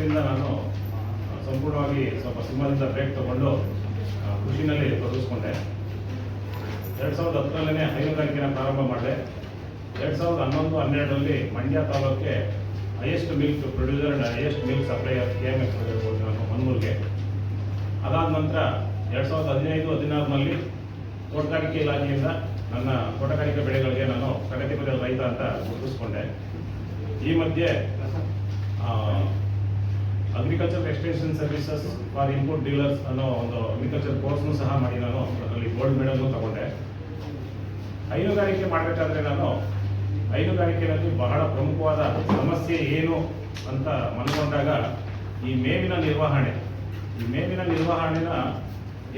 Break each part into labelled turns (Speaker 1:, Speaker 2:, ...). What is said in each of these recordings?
Speaker 1: ಹತ್ತರಿಂದ ನಾನು ಸಂಪೂರ್ಣವಾಗಿ ಸ್ವಲ್ಪ ಸಿಂಹದಿಂದ ಬ್ರೇಕ್ ತಗೊಂಡು ಖುಷಿನಲ್ಲಿ ತೊಡಗಿಸ್ಕೊಂಡೆ. ಎರಡು ಸಾವಿರದ ಹತ್ತರಲ್ಲೇ ಹೈನುಗಾರಿಕೆನ ಪ್ರಾರಂಭ ಮಾಡಿದೆ. ಎರಡು ಸಾವಿರದ ಹನ್ನೊಂದು, ಹನ್ನೆರಡರಲ್ಲಿ ಮಂಡ್ಯ ತಾಲೂಕಿಗೆ highest milk producer and highest milk supplier K M F ನಾನು ಮನ್ಮೂರ್ಗೆ ಅದಾದ ನಂತರ ಎರಡು ಸಾವಿರದ ಹದಿನೈದು, ಹದಿನಾರರಲ್ಲಿ ತೋಟಗಾರಿಕೆ ಇಲಾಖೆಯಿಂದ ನನ್ನ ತೋಟಗಾರಿಕೆ ಬೆಳೆಗಳಿಗೆ ನಾನು ಪ್ರಗತಿಪರ ರೈತ ಅಂತ ಗುರುತಿಸ್ಕೊಂಡೆ. ಈ ಮಧ್ಯೆ agriculture extension services for input dealers ಅನ್ನೋ ಒಂದು ಅಗ್ರಿಕಲ್ಚರ್ ಕೋರ್ಸ್ನು ಸಹ ಮಾಡಿ ನಾನು ಅದರಲ್ಲಿ ಗೋಲ್ಡ್ ಮೆಡಲ್ನು ತಗೊಂಡೆ. ಹೈನುಗಾರಿಕೆ ಮಾಡಬೇಕಾದ್ರೆ ನಾನು ಹೈನುಗಾರಿಕೆಯಲ್ಲಿ ಬಹಳ ಪ್ರಮುಖವಾದ ಸಮಸ್ಯೆ ಏನು ಅಂತ ಮನಗೊಂಡಾಗ ಈ ಮೇವಿನ ನಿರ್ವಹಣೆ. ಈ ಮೇವಿನ ನಿರ್ವಹಣೆನ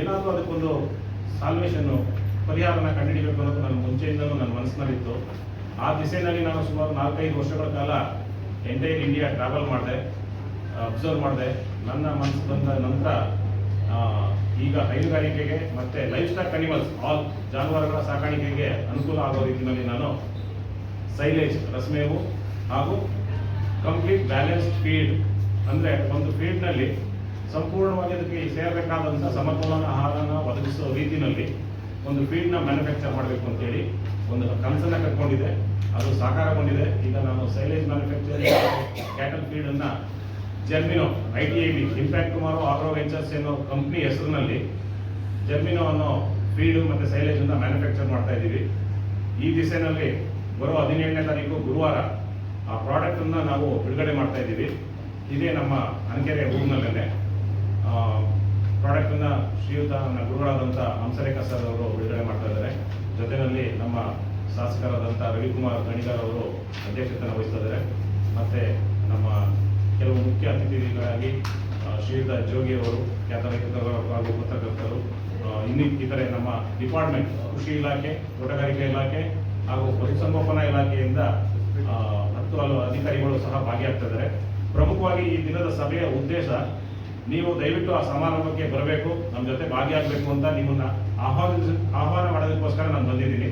Speaker 1: ಏನಾದರೂ ಅದಕ್ಕೊಂದು ಸಾಲ್ವೇಷನ್ನು ಪರಿಹಾರನ ಕಂಡುಹಿಡಿಬೇಕು ಅನ್ನೋದು ನನ್ನ ಮುಂಚೆಯಿಂದಲೂ ನನ್ನ ಮನಸ್ಸಿನಲ್ಲಿತ್ತು. ಆ ದಿಸೆಯಲ್ಲಿ ನಾನು ಸುಮಾರು ನಾಲ್ಕೈದು ವರ್ಷಗಳ ಕಾಲ ಎಂಟೈರ್ ಇಂಡಿಯಾ ಟ್ರಾವೆಲ್ ಮಾಡಿದೆ. ಅಬ್ಸರ್ವ್ ಮಾಡಿದೆ. ನನ್ನ ಮನಸ್ಸು ಬಂದ ನಂತರ ಈಗ ಹೈನುಗಾರಿಕೆಗೆ ಮತ್ತೆ ಲೈಫ್ ಸ್ಟಾಕ್ ಅನಿಮಲ್ಸ್ ಆಲ್ ಜಾನುವಾರುಗಳ ಸಾಕಾಣಿಕೆಗೆ ಅನುಕೂಲ ಆಗೋ ರೀತಿಯಲ್ಲಿ ನಾನು ಸೈಲೇಜ್ ರಸ್ಮೇವು ಹಾಗೂ ಕಂಪ್ಲೀಟ್ ಬ್ಯಾಲೆನ್ಸ್ಡ್ ಫೀಡ್ ಅಂದರೆ ಒಂದು ಫೀಡ್ನಲ್ಲಿ ಸಂಪೂರ್ಣವಾಗಿ ಅದಕ್ಕೆ ಸೇರಬೇಕಾದಂಥ ಸಮತೋಲನ ಆಹಾರನ ಒದಗಿಸೋ ರೀತಿಯಲ್ಲಿ ಒಂದು ಫೀಡ್ನ ಮ್ಯಾನುಫ್ಯಾಕ್ಚರ್ ಮಾಡಬೇಕು ಅಂತೇಳಿ ಒಂದು ಕನಸನ್ನು ಕಟ್ಕೊಂಡಿದೆ. ಅದು ಸಾಕಾರಗೊಂಡಿದೆ. ಈಗ ನಾನು silage manufacturing cattle ಫೀಡನ್ನು Germino I T I B impact Kumar Agro Ventures ಅನ್ನೋ ಕಂಪ್ನಿ ಹೆಸರಿನಲ್ಲಿ ಜರ್ಮಿನೋ ಅನ್ನೋ ಫೀಡು ಮತ್ತು ಅಂತ ಮ್ಯಾನುಫ್ಯಾಕ್ಚರ್ ಮಾಡ್ತಾ ಇದ್ದೀವಿ. ಈ ದಿಸೆನಲ್ಲಿ ಬರೋ ಹದಿನೇಳನೇ ತಾರೀಕು ಗುರುವಾರ ಆ ಪ್ರಾಡಕ್ಟನ್ನು ನಾವು ಬಿಡುಗಡೆ ಮಾಡ್ತಾ ಇದ್ದೀವಿ. ಇದೇ ನಮ್ಮ ಅನಕೆರೆ ಊರಿನಲ್ಲೇ ಪ್ರಾಡಕ್ಟನ್ನು ಶ್ರೀಯುತ ನನ್ನ ಗುರುಗಳಾದಂಥ ಹಂಸರೇಖ ಸರ್ ಅವರು ಬಿಡುಗಡೆ ಮಾಡ್ತಾ ಇದ್ದಾರೆ. ಜೊತೆಯಲ್ಲಿ ನಮ್ಮ ಶಾಸಕರಾದಂಥ ರವಿಕುಮಾರ್ ಗಣಿಗಾರ್ ಅವರು ಅಧ್ಯಕ್ಷತೆಯನ್ನು ವಹಿಸ್ತಾ ಇದ್ದಾರೆ. ಮತ್ತು ನಮ್ಮ ಕೆಲವು ಮುಖ್ಯ ಅತಿಥಿಗಳಾಗಿ ಶ್ರೀಧರ್ ಜೋಗಿ ಅವರು, ಖ್ಯಾತ ಹಾಗೂ ಪತ್ರಕರ್ತರು ಇನ್ನಿ ಇತರೆ ನಮ್ಮ ಡಿಪಾರ್ಟ್ಮೆಂಟ್, ಕೃಷಿ ಇಲಾಖೆ, ತೋಟಗಾರಿಕೆ ಇಲಾಖೆ ಹಾಗೂ ಪಶುಸಂಗೋಪನಾ ಇಲಾಖೆಯಿಂದ ಹತ್ತು ಹಲವು ಅಧಿಕಾರಿಗಳು ಸಹ ಭಾಗಿಯಾಗ್ತಿದ್ದಾರೆ. ಪ್ರಮುಖವಾಗಿ ಈ ದಿನದ ಸಭೆಯ ಉದ್ದೇಶ, ನೀವು ದಯವಿಟ್ಟು ಆ ಸಮಾರಂಭಕ್ಕೆ ಬರಬೇಕು ನಮ್ಮ ಜೊತೆ ಭಾಗಿಯಾಗಬೇಕು ಅಂತ ನಿಮ್ಮನ್ನ ಆಹ್ವಾನಿಸ, ಆಹ್ವಾನ ಮಾಡೋದಕ್ಕೋಸ್ಕರ ನಾನು ಬಂದಿದ್ದೀನಿ.